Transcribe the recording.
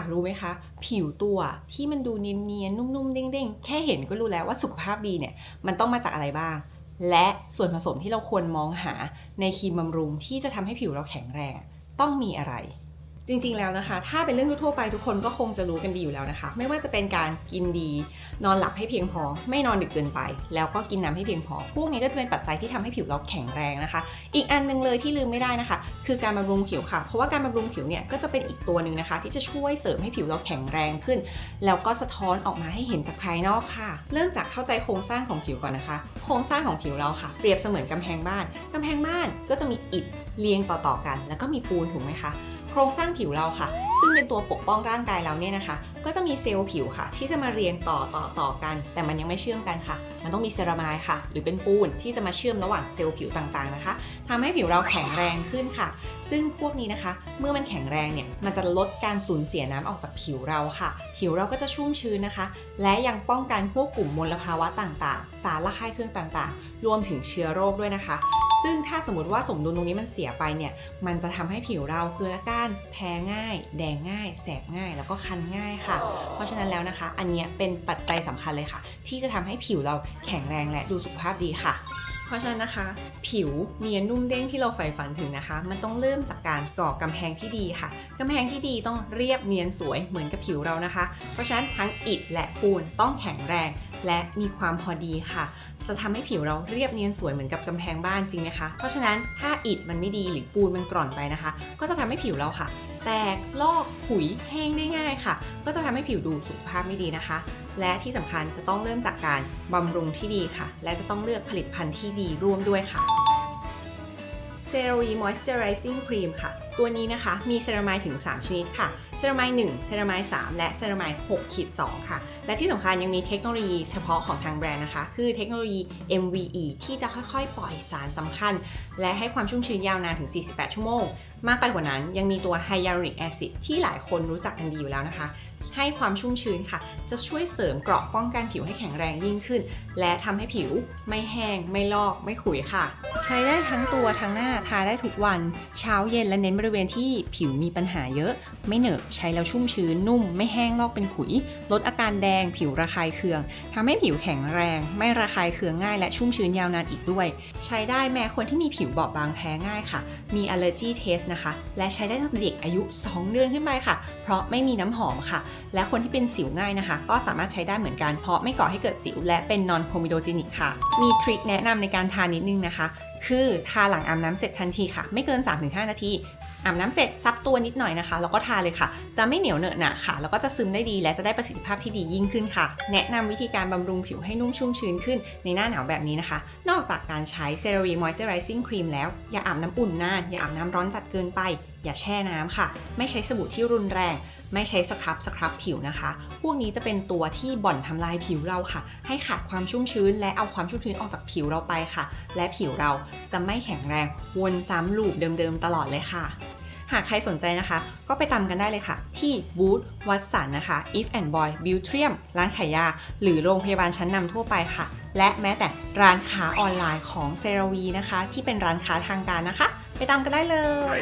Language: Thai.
ากรู้ไหมคะ ผิวตัวที่มันดูเนียนๆนุ่มๆเด้งๆ แค่เห็นก็รู้แล้วว่าสุขภาพดีเนี่ยมันต้องมาจากอะไรบ้าง และส่วนผสมที่เราควรมองหาในครีมบำรุงที่จะทำให้ผิวเราแข็งแรง ต้องมีอะไร จริงๆแล้วนะคะ ถ้าเป็นเรื่องทั่วไปทุกคนก็คงจะรู้กันดีอยู่แล้วนะคะ ไม่ว่าจะเป็นการกินดี นอนหลับให้เพียงพอ ไม่นอนดึกเกินไป แล้วก็กินน้ำให้เพียงพอ พวกนี้ก็จะเป็นปัจจัยที่ทำให้ผิวเราแข็งแรงนะคะ อีกอันหนึงเลยที่ลืมไม่ได้นะคะ คือการบำรุงผิวค่ะ เพราะว่าการบำรุงผิวเนี่ยก็จะเป็นอีกตัวหนึ่งนะคะ ที่จะช่วยเสริมให้ผิวเราแข็งแรงขึ้น แล้วก็สะท้อนออกมาให้เห็นจากภายนอกค่ะ เริ่มจากเข้าใจโครงสร้างของผิวก่อนนะคะ โครงสร้างของผิวเราค่ะ เปรียบเสมือนกำแพงบ้านกำแพงบ้านก็จะมีอิฐเรียงต่อๆกัน แล้วก็มีปูนถูกไหมคะ โครงสร้างผิวเราค่ะ ซึ่งเป็นตัวปกป้องร่างกายเราเนี่ยนะคะ ก็จะมีเซลล์ผิวค่ะ ที่จะมาเรียงต่อต่อต่อกัน แต่มันยังไม่เชื่อมกันค่ะ มันต้องมีเซรามายค่ะ หรือเป็นปูนที่จะมาเชื่อมระหว่างเซลล์ผิวต่างๆนะคะทำให้ผิวเราแข็งแรงขึ้นค่ะ ซึ่งพวกนี้นะคะ เมื่อมันแข็งแรงเนี่ยมันจะลดการสูญเสียน้ำออกจากผิวเราค่ะ ผิวเราก็จะชุ่มชื้นนะคะ และยังป้องกันพวกกลุ่มมลภาวะต่างๆ สารละคายเครื่องต่างๆ รวมถึงเชื้อโรคด้วยนะคะ ซึ่งถ้าสมมติว่าสมดุลตรงนี้มันเสียไปเนี่ย มันจะทำให้ผิวเราเกิดอาการแพ้ง่าย แดงง่าย แสบง่าย แล้วก็คันง่ายค่ะ เพราะฉะนั้นแล้วนะคะ อันเนี้ยเป็นปัจจัยสำคัญเลยค่ะ ที่จะทำให้ผิวเราแข็งแรงและดูสุขภาพดีค่ะเพราะฉะนั้นนะคะ ผิวเนียนนุ่มเด้งที่เราใฝ่ฝันถึงนะคะ มันต้องเริ่มจากการก่อกำแพงที่ดีค่ะกำแพงที่ดีต้องเรียบเนียนสวยเหมือนกับผิวเรานะคะ เพราะฉะนั้นทั้งอิฐและปูนต้องแข็งแรง และมีความพอดีค่ะ จะทำให้ผิวเราเรียบเนียนสวยเหมือนกับกำแพงบ้านจริงไหมคะ เพราะฉะนั้นถ้าอิฐมันไม่ดีหรือปูนมันกร่อนไปนะคะ ก็จะทำให้ผิวเราค่ะ แตกลอกขุยแห้งได้ง่ายค่ะ ก็จะทำให้ผิวดูสุขภาพไม่ดีนะคะ และที่สำคัญจะต้องเริ่มจากการบำรุงที่ดีค่ะ และจะต้องเลือกผลิตภัณฑ์ที่ดีร่วมด้วยค่ะ c e r a v e Moisturizing Cream ค่ะ ตัวนี้นะคะมีเซรามายถึง 3 ชนิดค่ะ เซรามาย1เซรามาย3และเซรามาย6ขีด2ค่ะ และที่สำคัญยังมีเทคโนโลยีเฉพาะของทางแบรนด์นะคะ คือเทคโนโลยี MVE ที่จะค่อยๆ ปล่อยสารสำคัญ และให้ความชุ่มชื้นยาวนานถึง 48 ชั่วโมง มากไปกว่านั้นยังมีตัวไฮยาลูริกแอซิดที่หลายคนรู้จักกันดีอยู่แล้วนะคะ ให้ความชุ่มชื้นค่ะ จะช่วยเสริมเกราะป้องกันผิวให้แข็งแรงยิ่งขึ้น และทำให้ผิวไม่แห้ง ไม่ลอก ไม่ขุยค่ะ ใช้ได้ทั้งตัวทั้งหน้าทาได้ทุกวัน เช้าเย็นและเน้นบริเวณที่ผิวมีปัญหาเยอะ ไม่เหนอะใช้แล้วชุ่มชื้นนุ่ม ไม่แห้งลอกเป็นขุย ลดอาการแดง ผิวระคายเคืองทำให้ผิวแข็งแรง ไม่ระคายเคืองง่าย และชุ่มชื้นยาวนานอีกด้วย ใช้ได้แม้คนที่มีผิวบอบบางแพ้ง่ายค่ะ มีอ allergy test นะคะ และใช้ได้ตั้งแต่เด็กอายุ 2 เดือนขึ้นไปค่ะ เพราะไม่มีน้ำหอมค่ะและคนที่เป็นสิวง่ายนะคะ ก็สามารถใช้ได้เหมือนกันเพราะไม่ก่อให้เกิดสิว และเป็น non comedogenic ค่ะ มีทริคแนะนำในการทานิดนึงนะคะ คือทาหลังอาบน้ำเสร็จทันทีค่ะ ไม่เกิน 3-5 นาทีอาบน้ำเสร็จซับตัวนิดหน่อยนะคะ แล้วก็ทาเลยค่ะ จะไม่เหนียวเหนอะหนะค่ะ แล้วก็จะซึมได้ดีและจะได้ประสิทธิภาพที่ดียิ่งขึ้นค่ะ แนะนำวิธีการบำรุงผิวให้นุ่มชุ่มชื้นขึ้นในหน้าหนาวแบบนี้นะคะ นอกจากการใช้ CeraVe Moisturizing Cream แล้ว อย่าอาบน้ำอุ่นนาน อย่าอาบน้ำร้อนจัดเกินไป อย่าแช่น้ำค่ะ ไม่ใช้สบู่ที่รุนแรง ไม่ใช้สครับสครับผิวนะคะ พวกนี้จะเป็นตัวที่บ่อนทำลายผิวเราค่ะ ให้ขาดความชุ่มชื้น และเอาความชุ่มชื้นออกจากผิวเราไปค่ะ และผิวเราจะไม่แข็งแรงวนซ้ำลูปเดิมๆตลอดเลยค่ะ หากใครสนใจนะคะ ก็ไปตามกันได้เลยค่ะ ที่บูธวัตสันนะคะ If and Boy b e a u t r i u m ร้านขายยา หรือโรงพยาบาลชั้นนำทั่วไปค่ะ และแม้แต่ร้านค้าออนไลน์ของเซราวีนะคะ ที่เป็นร้านค้าทางการนะคะ ไปตามกันได้เลย